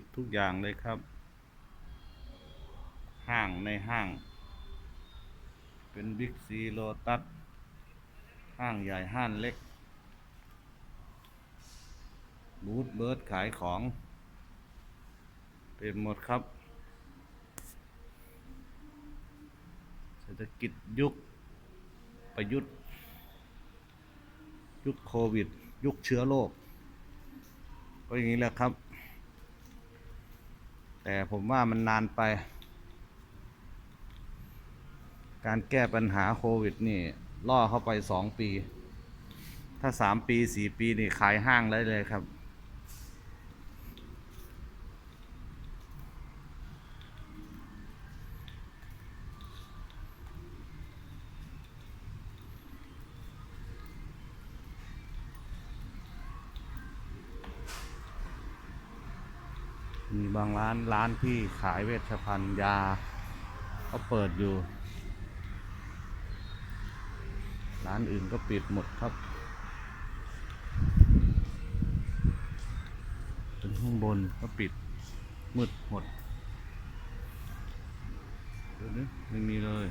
ปิดทุกอย่างเลยครับ ห้างในห้าง เป็นบิ๊กซีโลตัสห้างใหญ่ห้างเล็กบูธเบิร์ดขายของ เป็นหมดครับ เศรษฐกิจยุคประยุทธ์ ยุคโควิด ยุคเชื้อโรคก็อย่างนี้แหละครับ แต่ผมว่ามันนานไป การแก้ปัญหาโควิดนี่ล่อเข้าไปสองปี ถ้าสามปีสี่ปีนี่ขายห้างได้เลยครับ มีบางร้านร้านที่ขายเวชภัณฑ์ยาเขาเปิดอยู่ ร้านอื่นก็ปิดหมดครับเป็นข้างบนก็ปิดมืดหมดเดี๋ยวนี้ไม่มีเลย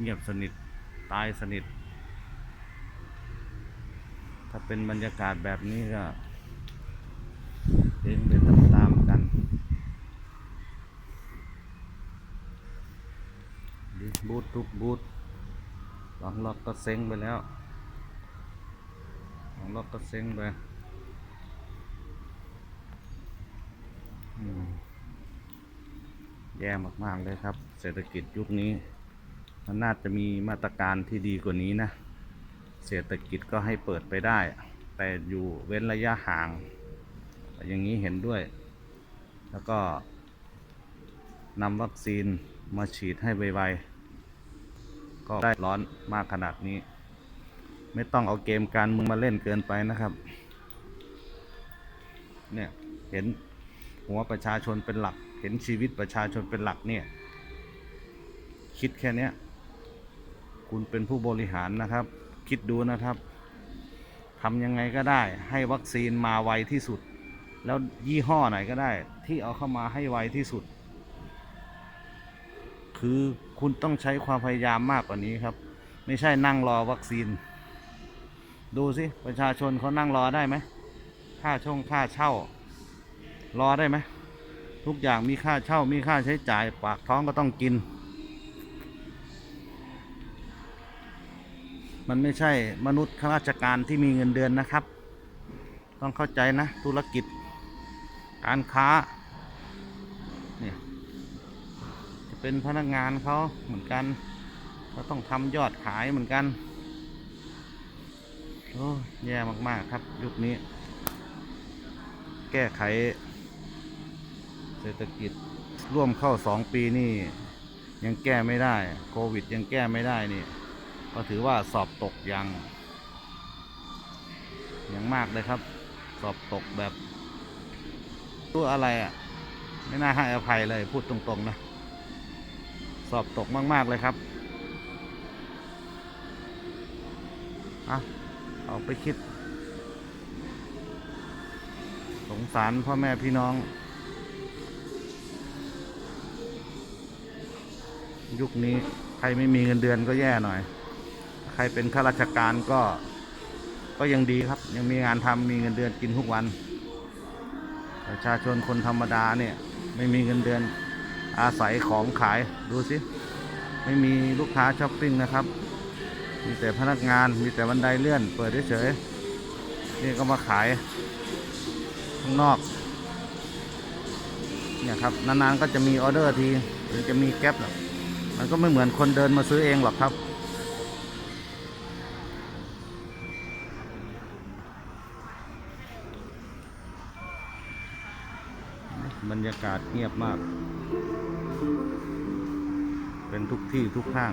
เงียบสนิท ตายสนิท ถ้าเป็นบรรยากาศแบบนี้ก็เองไปตามๆกัน ดิบูธทุกบูธหลังล็อกก็เซ็งไปแล้วหลังล็อกก็เซ็งไปแย่มาก ๆ เลยครับ เศรษฐกิจยุคนี้ มันน่าจะมีมาตรการที่ดีกว่านี้นะ เศรษฐกิจก็ให้เปิดไปได้ แต่อยู่เว้นระยะห่าง อย่างนี้เห็นด้วย แล้วก็นำวัคซีน มาฉีดให้ไวๆ ก็ได้ร้อนมากขนาดนี้ ไม่ต้องเอาเกมการเมืองมาเล่นเกินไปนะครับ เนี่ยเห็นหัวประชาชนเป็นหลัก เห็นชีวิตประชาชนเป็นหลักเนี่ย คิดแค่นี้คุณเป็นผู้บริหารนะครับ คิดดูนะครับทำยังไงก็ได้ ให้วัคซีนมาไวที่สุด แล้วยี่ห้อไหนก็ได้ ที่เอาเข้ามาให้ไวที่สุด คือคุณต้องใช้ความพยายามมากกว่านี้ครับ ไม่ใช่นั่งรอวัคซีน ดูสิประชาชนเขานั่งรอได้ไหมค่าช่องค่าเช่า รอได้ไหมทุกอย่างมีค่าเช่ามีค่าใช้จ่ายปากท้องก็ต้องกิน มันไม่ใช่มนุษย์ข้าราชการที่มีเงินเดือนนะครับ ต้องเข้าใจนะธุรกิจ การค้า เนี่ย จะ เป็นพนักงานเขาเหมือนกันเขาต้องทำยอดขายเหมือนกันโอ้แย่มากๆครับยุคนี้ แก้ไข เศรษฐกิจร่วมเข้าสองปีนี่ยังแก้ไม่ได้ โควิดยังแก้ไม่ได้นี่ ก็ถือว่าสอบตกอย่างอย่างมากเลยครับ สอบตกแบบตัวอะไรอะ ไม่น่าให้อภัยเลยพูดตรงๆนะ สอบตกมาก ๆ เลยครับอะเอาไปคิด สงสารพ่อแม่พี่น้อง ยุคนี้ใครไม่มีเงินเดือนก็แย่หน่อย ใครเป็นข้าราชการก็ ก็ยังดีครับ ยังมีงานทำมีเงินเดือนกินทุกวัน ประชาชนคนธรรมดาเนี่ย ไม่มีเงินเดือน อาศัยของขายดูสิ ไม่มีลูกค้าช้อปปิ้งนะครับ มีแต่พนักงานมีแต่บันไดเลื่อน เปิดเฉยๆนี่ก็มาขาย ข้างนอกเนี่ยครับนานๆก็จะมีออเดอร์ทีหรือจะมีแก๊ปหรอกมันก็ไม่เหมือนคนเดินมาซื้อเองหรอกครับบรรยากาศเงียบมาก เป็นทุกที่ทุกห้าง